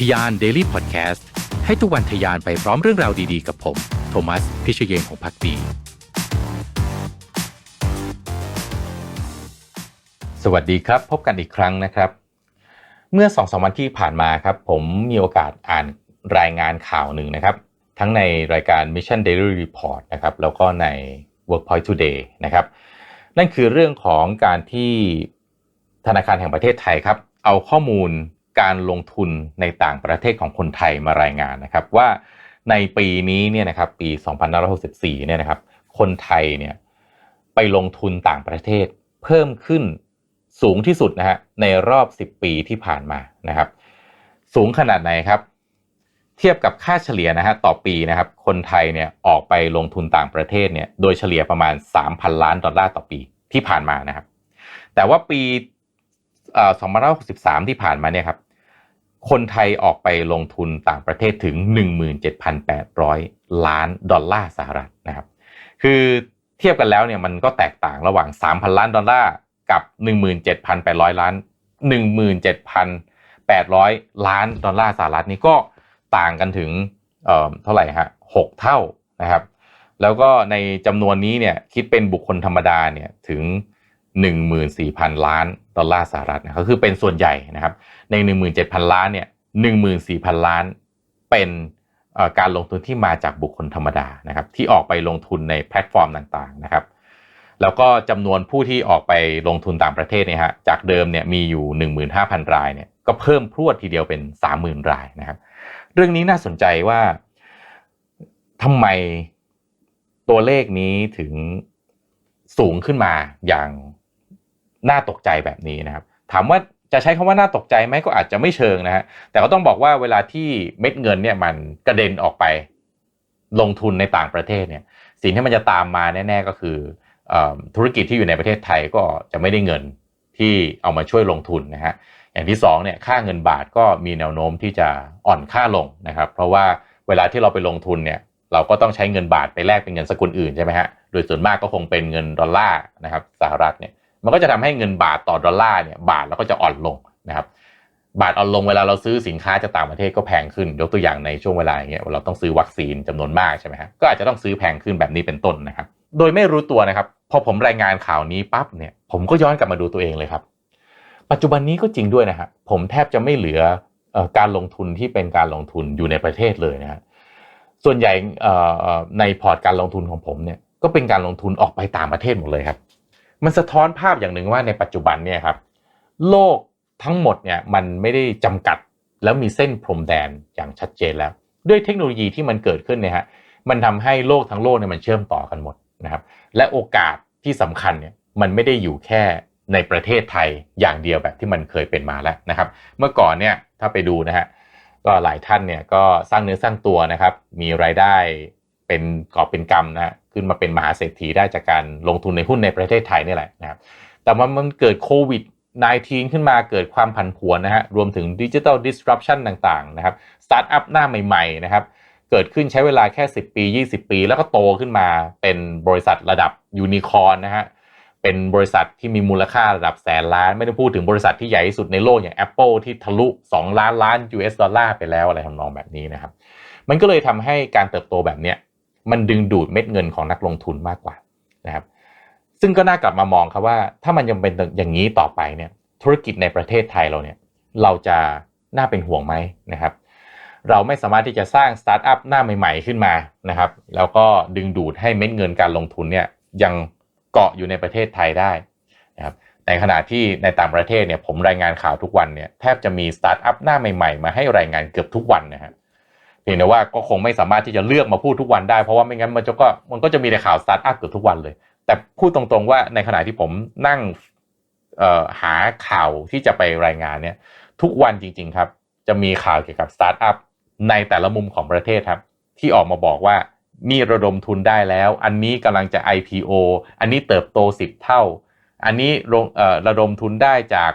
ทยาน Daily Podcast ให้ทุกวันทยานไปพร้อมเรื่องราวดีๆ กับผม โทมัส พิเชยเยนของพักดี สวัสดีครับ พบกันอีกครั้งนะครับ เมื่อสองสวันที่ผ่านมาครับ ผมมีโอกาสอ่านรายงานข่าวหนึ่งนะครับ ทั้งในรายการ Mission Daily Report นะครับแล้วก็ใน Workpoint Today นะครับนั่นคือเรื่องของการที่ธนาคารแห่งประเทศไทยครับ เอาข้อมูล การลงทุนในต่างประเทศของคนไทยมารายงานนะครับ ว่าในปีนี้เนี่ยนะครับปี 2564 เนี่ยนะครับ คนไทยเนี่ยไปลงทุนต่างประเทศเพิ่มขึ้นสูงที่สุดนะฮะในรอบ 10 ปีที่ผ่านมานะครับ สูงขนาดไหนครับ เทียบกับค่าเฉลี่ยนะฮะต่อปีนะครับ คนไทยเนี่ยออกไปลงทุนต่างประเทศเนี่ยโดยเฉลี่ยประมาณ 3,000 ล้านดอลลาร์ต่อปีที่ผ่านมานะครับ แต่ว่าปี 2563 ที่ผ่านมาเนี่ยครับ คนไทยออกไปลงทุนต่างประเทศถึง 17,800 ล้านดอลลาร์สหรัฐนะครับ คือเทียบกันแล้วเนี่ยมันก็แตกต่างระหว่าง 3,000 ล้านดอลลาร์กับ 17,800 ล้าน 17,800 ล้านดอลลาร์สหรัฐนี่ก็ต่างกันถึงเเท่าไหร่ฮะ6เท่านะครับ แล้วก็ในจำนวนนี้เนี่ยคิดเป็นบุคคลธรรมดาเนี่ยถึง 14,000 ล้าน ดอลลาร์สหรัฐนะก็คือเป็นส่วนใหญ่นะครับใน 17,000 ล้านเนี่ย14,000 ล้านเป็นการลงทุนที่มาจากบุคคลธรรมดานะครับที่ออกไปลงทุนในแพลตฟอร์มต่างๆนะครับแล้วก็จำนวนผู้ที่ออกไปลงทุนต่างประเทศเนี่ยฮะจากเดิมเนี่ยมีอยู่ 15,000 รายเนี่ยก็เพิ่มพรวดทีเดียวเป็น 30,000 รายนะครับเรื่องนี้น่าสนใจว่าทำไมตัวเลขนี้ถึงสูงขึ้นมาอย่าง น่าตกใจแบบนี้นะครับ ถามว่าจะใช้คำว่าน่าตกใจไหมก็อาจจะไม่เชิงนะฮะแต่ก็ต้องบอกว่าเวลาที่เม็ดเงินเนี่ยมันกระเด็นออกไปลงทุนในต่างประเทศเนี่ย สิ่งที่มันจะตามมาแน่ ๆ ก็คือธุรกิจที่อยู่ในประเทศไทยก็จะไม่ได้เงินที่เอามาช่วยลงทุนนะฮะอย่างที่สองเนี่ยค่าเงินบาทก็มีแนวโน้มที่จะอ่อนค่าลงนะครับ เพราะว่าเวลาที่เราไปลงทุนเนี่ยเราก็ต้องใช้เงินบาทไปแลกเป็นเงินสกุลอื่นใช่ไหมฮะโดยส่วนมากก็คงเป็นเงินดอลลาร์นะครับสหรัฐเนี่ย มันก็จะทำให้เงินบาทต่อดอลลาร์เนี่ยบาทแล้วก็จะอ่อนลงนะครับบาทอ่อนลงเวลาเราซื้อสินค้าจากต่างประเทศก็แพงขึ้นยกตัวอย่างในช่วงเวลาอย่างเงี้ยเราต้องซื้อวัคซีนจำนวนมากใช่ไหมฮะก็อาจจะต้องซื้อแพงขึ้นแบบนี้เป็นต้นนะครับ โดยไม่รู้ตัวนะครับ พอผมรายงานข่าวนี้ปั๊บเนี่ยผมก็ย้อนกลับมาดูตัวเองเลยครับ ปัจจุบันนี้ก็จริงด้วยนะฮะผมแทบจะไม่เหลือการลงทุนที่เป็นการลงทุนอยู่ในประเทศเลยนะฮะส่วนใหญ่ในพอร์ตการลงทุนของผมเนี่ยก็เป็นการลงทุนออกไปต่างประเทศหมดเลยครับ มันสะท้อนภาพอย่างหนึ่งว่าในปัจจุบันเนี่ยครับ โลกทั้งหมดเนี่ยมันไม่ได้จำกัดแล้วมีเส้นพรมแดนอย่างชัดเจนแล้ว ด้วยเทคโนโลยีที่มันเกิดขึ้นเนี่ยฮะมันทำให้โลกทั้งโลกเนี่ยมันเชื่อมต่อกันหมดนะครับ และโอกาสที่สำคัญเนี่ยมันไม่ได้อยู่แค่ในประเทศไทยอย่างเดียวแบบที่มันเคยเป็นมาแล้วนะครับ เมื่อก่อนเนี่ยถ้าไปดูนะฮะก็หลายท่านเนี่ยก็สร้างเนื้อสร้างตัวนะครับ มีรายได้ เป็นกอบเป็นกำนะขึ้นมาเป็นมหาเศรษฐีได้จากการลงทุนในหุ้นในประเทศไทยนี่แหละนะครับแต่ว่ามันเกิดโควิด -19 ขึ้นมาเกิดความผันผวนนะฮะรวมถึงดิจิทัลดิสรัปชันต่างๆนะครับสตาร์ทอัพหน้าใหม่ๆนะครับเกิดขึ้นใช้เวลาแค่ 10 ปี 20 ปี แล้วก็โตขึ้นมาเป็นบริษัทระดับยูนิคอนนะฮะเป็นบริษัทที่มีมูลค่าระดับแสนล้าน ไม่ได้พูดถึงบริษัทที่ใหญ่ที่สุดในโลกอย่าง Apple ที่ทะลุ 2 ล้านล้าน US ดอลลาร์ไปแล้วอะไรทำนองแบบนี้นะครับ มันก็เลยทำให้การเติบโตแบบเนี้ย มันดึงดูดเม็ดเงินของนักลงทุนมากกว่านะครับซึ่งก็น่ากลับมามองครับว่า ถ้ามันยังเป็นอย่างนี้ต่อไปเนี่ยธุรกิจในประเทศไทยเราเนี่ยเราจะน่าเป็นห่วงไหมนะครับ เราไม่สามารถที่จะสร้างสตาร์ทอัพหน้าใหม่ ๆขึ้นมานะครับ แล้วก็ดึงดูดให้เม็ดเงินการลงทุนเนี่ยยังเกาะอยู่ในประเทศไทยได้นะครับในขณะที่ในต่างประเทศเนี่ยผมรายงานข่าวทุกวันเนี่ยแทบจะมีสตาร์ทอัพหน้าใหม่ๆ มาให้รายงานเกือบทุกวันนะฮะ เพียงแต่ว่าก็คงไม่สามารถที่จะเลือกมาพูดทุกวันได้เพราะว่าไม่งั้นมันจะก็มันก็จะมีแต่ข่าวสตาร์ทอัพเกือบทุกวันเลย แต่พูดตรงๆว่าในขณะที่ผมนั่งหาข่าวที่จะไปรายงานเนี่ยทุกวันจริง ๆครับ จะมีข่าวเกี่ยวกับสตาร์ทอัพในแต่ละมุมของประเทศครับ ที่ออกมาบอกว่านี่ระดมทุนได้แล้ว อันนี้กำลังจะ IPO อันนี้เติบโต 10 เท่า อันนี้ระดมทุนได้จาก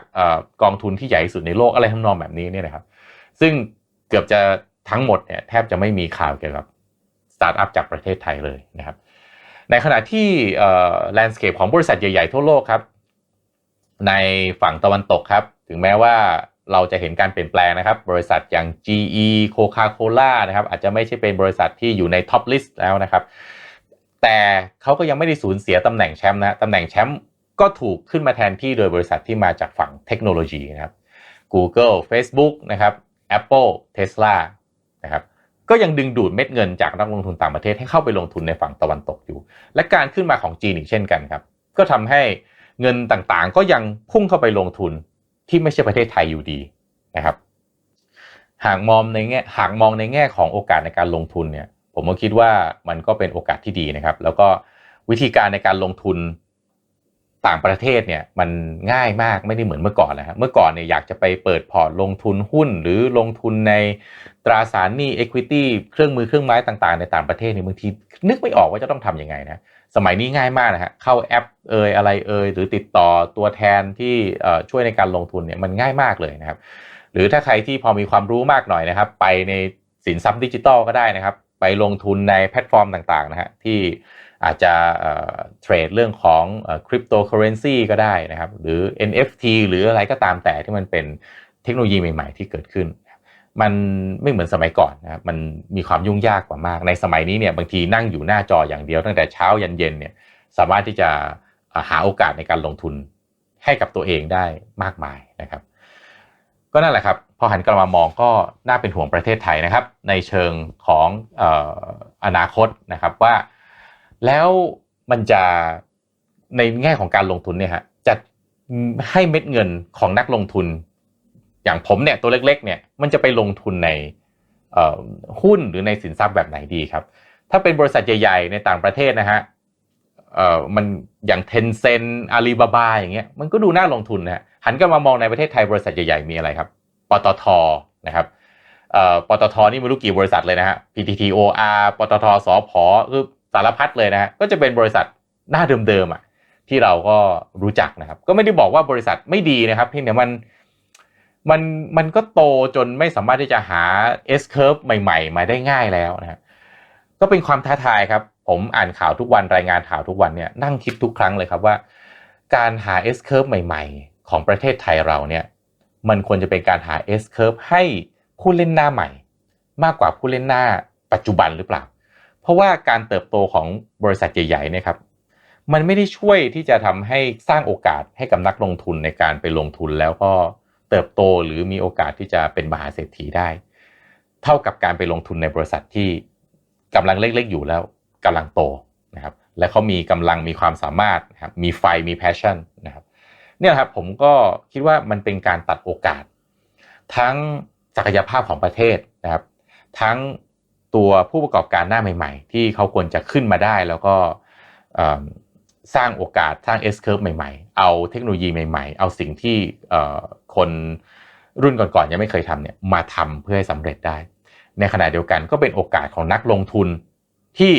กองทุนที่ใหญ่สุดในโลกอะไรทำนองแบบนี้เนี่ยนะครับ ซึ่งเกือบจะ ทั้งหมดเนี่ยแทบจะไม่มีข่าวเกี่ยวกับสตาร์ทอัพจากประเทศไทยเลยนะครับ ในขณะที่แลนด์สเคปของบริษัทใหญ่ ๆ ทั่วโลกครับ ในฝั่งตะวันตกครับ ถึงแม้ว่าเราจะเห็นการเปลี่ยนแปลงนะครับ บริษัทอย่าง GE Coca-Cola นะครับ อาจจะไม่ใช่เป็นบริษัทที่อยู่ในท็อปลิสต์แล้วนะครับ แต่เขาก็ยังไม่ได้สูญเสียตำแหน่งแชมป์นะตำแหน่งแชมป์ก็ถูกขึ้นมาแทนที่โดยบริษัทที่มาจากฝั่งเทคโนโลยีนะครับ Google Facebook นะครับ Apple Tesla นะครับก็ยังดึงดูดเม็ดเงินจากนักลงทุนต่างประเทศให้เข้าไปลงทุนในฝั่งตะวันตกอยู่ และการขึ้นมาของจีนอีกเช่นกันครับ ก็ทำให้เงินต่างๆ ก็ยังพุ่งเข้าไปลงทุนที่ไม่ใช่ประเทศไทยอยู่ดีนะครับ หากมองในแง่หากมองในแง่ของโอกาสในการลงทุนเนี่ย ผมก็คิดว่ามันก็เป็นโอกาสที่ดีนะครับ แล้วก็วิธีการในการลงทุน ต่างประเทศเนี่ยมันง่ายมากไม่ได้เหมือนเมื่อก่อนนะครับเมื่อก่อนเนี่ยอยากจะไปเปิดพอร์ตลงทุนหุ้น หรือลงทุนในตราสารหนี้ equity เครื่องมือเครื่องไม้ต่างๆ ในต่างประเทศเนี่ยบางทีนึกไม่ออกว่าจะต้องทำยังไงนะสมัยนี้ง่ายมากนะฮะเข้าแอปเอยอะไรเอยหรือติดต่อตัวแทนที่ช่วยในการลงทุนเนี่ยมันง่ายมากเลยนะครับ หรือถ้าใครที่พอมีความรู้มากหน่อยนะครับ ไปในสินทรัพย์ดิจิตอลก็ได้นะครับ ไปลงทุนในแพลตฟอร์มต่างๆนะฮะที่ อาจจะเทรดเรื่องของคริปโตเคอเรนซีก็ได้นะครับหรือ NFT หรืออะไรก็ตามแต่ที่มันเป็นเทคโนโลยีใหม่ ๆ ที่เกิดขึ้น มันไม่เหมือนสมัยก่อนนะครับมันมีความยุ่งยากกว่ามาก ในสมัยนี้เนี่ยบางทีนั่งอยู่หน้าจออย่างเดียวตั้งแต่เช้ายันเย็นเนี่ยสามารถที่จะหาโอกาสในการลงทุนให้กับตัวเองได้มากมายนะครับ ก็นั่นแหละครับพอหันกลับมามองก็น่าเป็นห่วงประเทศไทยนะครับ ในเชิงของออนาคตนะครับว่า แล้วมันจะในแง่ของการลงทุนเนี่ยฮะจะให้เม็ดเงินของนักลงทุน อย่างผมเนี่ยตัวเล็กๆเนี่ยมันจะไปลงทุนในหุ้นหรือในสินทรัพย์แบบไหนดีครับ ถ้าเป็นบริษัทใหญ่ๆ ในต่างประเทศนะฮะมันอย่างเทนเซ็นอาลีบาบาอย่างเงี้ยมันก็ดูน่าลงทุนนะฮะหันกลับมามองในประเทศไทยบริษัทใหญ่ๆมีอะไรครับปตทนะครับปตทนี่ไม่รู้กี่บริษัทเลยนะฮะ PTTOR ปตทสอพอคือ สารพัดเลยนะก็จะเป็นบริษัทหน้าเดิมๆอะที่เราก็รู้จักนะครับ ก็ไม่ได้บอกว่าบริษัทไม่ดีนะครับเพียงแต่มันมันมันก็โตจนไม่สามารถที่จะหา S curve ใหม่ ๆ มาได้ง่ายแล้วนะก็เป็นความท้าทายครับ ผมอ่านข่าวทุกวันรายงานข่าวทุกวันเนี่ยนั่งคิดทุกครั้งเลยครับว่า การหา S curve ใหม่ ๆ ของประเทศไทยเราเนี่ยมันควรจะเป็นการหา S curve ให้ผู้เล่นหน้าใหม่ มากกว่าผู้เล่นหน้าปัจจุบันหรือเปล่า ราะว่าการเติบโตของบริษัทใหญ่ๆเนี่ยครับมันไม่ได้ช่วยที่จะทำให้สร้างโอกาสให้กับนักลงทุนในการไปลงทุนแล้วก็เติบโตหรือมีโอกาสที่จะเป็นมหาเศรษฐีได้ เท่ากับการไปลงทุนในบริษัทที่กำลังเล็กๆอยู่แล้วกำลังโตนะครับและเขามีกำลังมีความสามารถนะครับมีไฟมีแพชชั่นนะครับเนี่ยครับผมก็คิดว่ามันเป็นการตัดโอกาส ทั้งศักยภาพของประเทศนะครับ ทั้ง ตัวผู้ประกอบการหน้าใหม่ ๆ ที่เขาควรจะขึ้นมาได้แล้วก็สร้างโอกาสสร้าง S curve ใหม่ๆ เอาเทคโนโลยีใหม่ๆ เอาสิ่งที่คนรุ่นก่อนๆยังไม่เคยทำเนี่ยมาทำเพื่อให้สำเร็จได้ ในขณะเดียวกันก็เป็นโอกาสของนักลงทุนที่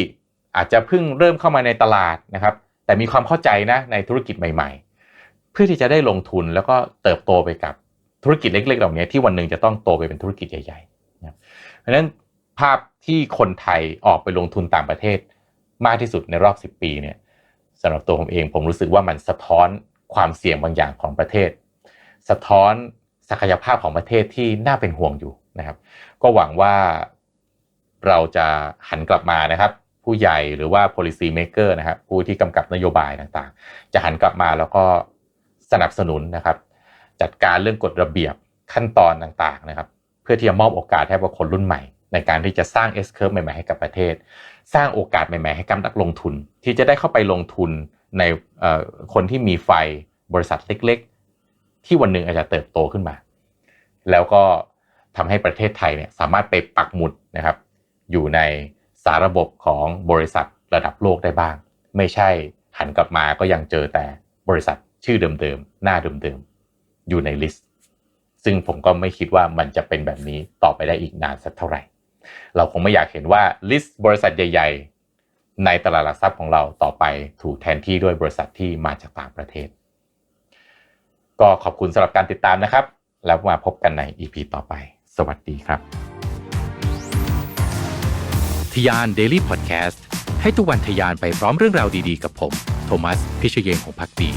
อาจจะเพิ่งเริ่มเข้ามาในตลาดนะครับ แต่มีความเข้าใจนะในธุรกิจใหม่ ๆ เพื่อที่จะได้ลงทุนแล้วก็เติบโตไปกับธุรกิจเล็กๆเหล่านี้ที่วันหนึ่งจะต้องโตไปเป็นธุรกิจใหญ่ๆนะเพราะฉะนั้นภาพ ที่คนไทยออกไปลงทุนต่างประเทศมากที่สุดในรอบ 10 ปีเนี่ยสำหรับตัวผมเองผมรู้สึกว่ามันสะท้อนความเสี่ยงบางอย่างของประเทศ สะท้อนศักยภาพของประเทศที่น่าเป็นห่วงอยู่นะครับ ก็หวังว่าเราจะหันกลับมานะครับ ผู้ใหญ่หรือว่า policy maker นะครับ ผู้ที่กำกับนโยบายต่างๆ จะหันกลับมาแล้วก็สนับสนุนนะครับ จัดการเรื่องกฎระเบียบขั้นตอนต่างๆนะครับ เพื่อที่จะมอบโอกาสให้กับคนรุ่นใหม่ ในการที่จะสร้าง S curve ใหม่ๆให้กับประเทศ สร้างโอกาสใหม่ๆให้กับนักลงทุน ที่จะได้เข้าไปลงทุนในคนที่มีไฟบริษัทเล็กๆ ที่วันหนึ่งอาจจะเติบโตขึ้นมา แล้วก็ทำให้ประเทศไทยเนี่ยสามารถไปปักหมุดนะครับ อยู่ในสาระบบของบริษัทระดับโลกได้บ้าง ไม่ใช่หันกลับมาก็ยังเจอแต่บริษัทชื่อเดิมๆ หน้าเดิมๆ อยู่ในลิสต์ ซึ่งผมก็ไม่คิดว่ามันจะเป็นแบบนี้ต่อไปได้อีกนานสักเท่าไหร่ เราคงไม่อยากเห็นว่าลิสต์บริษัทใหญ่ ๆ ในตลาดหลักทรัพย์ของเราต่อไปถูกแทนที่ด้วยบริษัทที่มาจากต่างประเทศ ก็ขอบคุณสำหรับการติดตามนะครับ แล้วมาพบกันใน EP ต่อไป สวัสดีครับทยาน Daily Podcast ให้ทุกวันทยานไปพร้อมเรื่องราวดีๆ กับผม โทมัส พิเชยงของพักดี